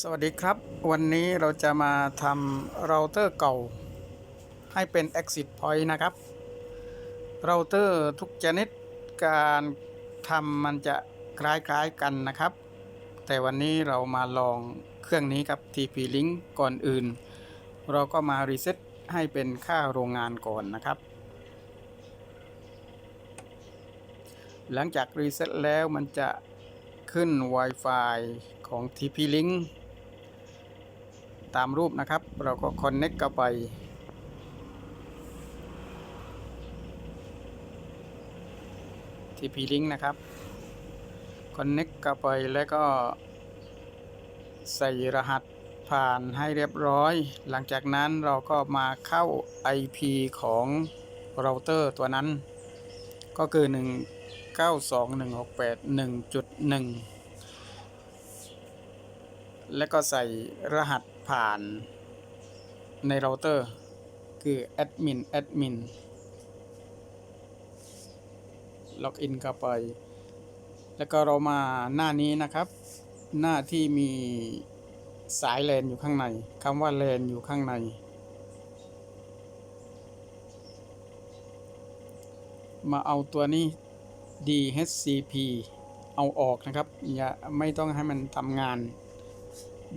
สวัสดีครับ วันนี้เราจะมาทำเราเตอร์เก่า ให้เป็น exit point นะครับเราเตอร์ทุกชนิดการทำมันจะคล้ายๆกันนะครับ แต่วันนี้เรามาลองเครื่องนี้ครับ TP Link ก่อนอื่น เราก็มารีเซ็ตให้เป็นค่าโรงงานก่อนนะครับ หลังจากรีเซ็ตแล้วมันจะขึ้น Wi-Fi ของ TP Link ตามรูปนะครับ เราก็ Connect เข้าไป TP Link นะครับ Connect เข้าไปแล้วก็ ใส่รหัสผ่านให้เรียบร้อย หลังจากนั้นเราก็มาเข้า IP ของเราเตอร์ตัวนั้น ก็คือ 1 92168.1.1 แล้วก็ใส่รหัส ผ่านในเราเตอร์คือ admin admin ล็อกอินเข้าไป แล้วก็เรามาหน้านี้นะครับ หน้าที่มีสายแลนอยู่ข้างในคำว่าแลนอยู่ข้างใน มาเอาตัวนี้ DHCP เอาออกนะครับ อย่าไม่ต้องให้มันทำงาน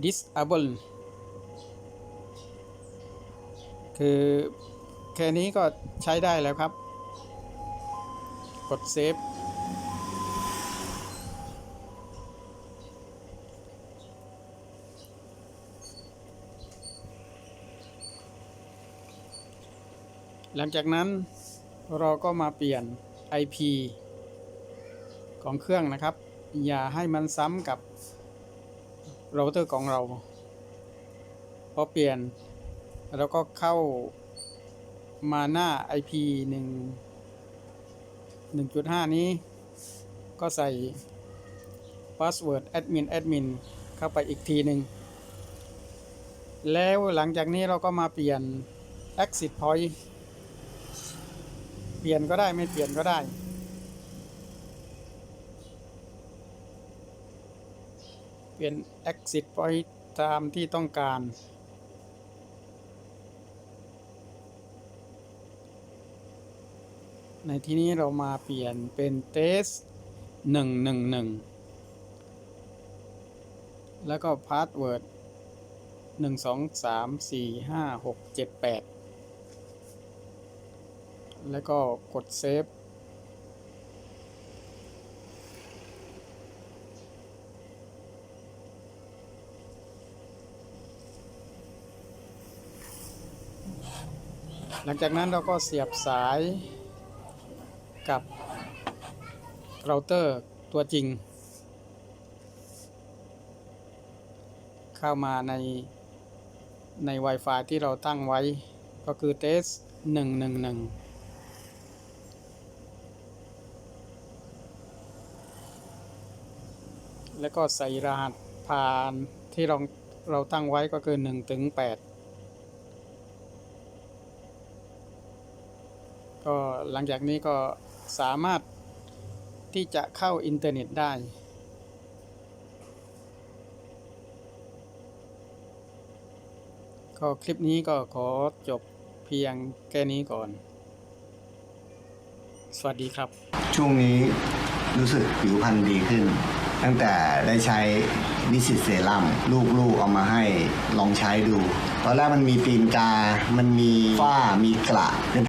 disable คือแค่นี้ก็ใช้ได้แล้วครับ กดเซฟ หลังจากนั้นเราก็มาเปลี่ยน IP ของเครื่องนะครับ อย่าให้มันซ้ำกับเราเตอร์ของเรา พอเปลี่ยน เราก็เข้ามาหน้า IP 1 1.5 นี้ ก็ใส่ password admin admin เข้าไปอีกทีหนึ่ง แล้วหลังจากนี้เราก็มาเปลี่ยน exit point เปลี่ยนก็ได้ไม่เปลี่ยนก็ได้เปลี่ยน exit point ตามที่ต้องการ ในที่นี้เรามาเปลี่ยนเป็น test 111แล้วก็ password 1 2 3 4 5 6 7 8แล้วก็กดเซฟหลังจากนั้นเราก็เสียบสาย กับเราเตอร์ตัวจริง เข้ามาในใน Wi-Fi ที่เราตั้งไว้ก็คือ test 111แล้วก็ใส่รหัสผ่านที่เราเราตั้งไว้ก็คือ1ถึง8ก็หลังจากนี้ก็ สามารถที่จะเข้าอินเทอร์เน็ตได้ ก็คลิปนี้ก็ขอจบเพียงแค่นี้ก่อน สวัสดีครับ ช่วงนี้รู้สึกผิวพรรณดีขึ้น ตั้งแต่ได้ใช้นิสิตเซรั่มลูกๆเอามาให้ลองใช้ดู ตอนแรกมันมีตีนกา มันมีฝ้ามีกระ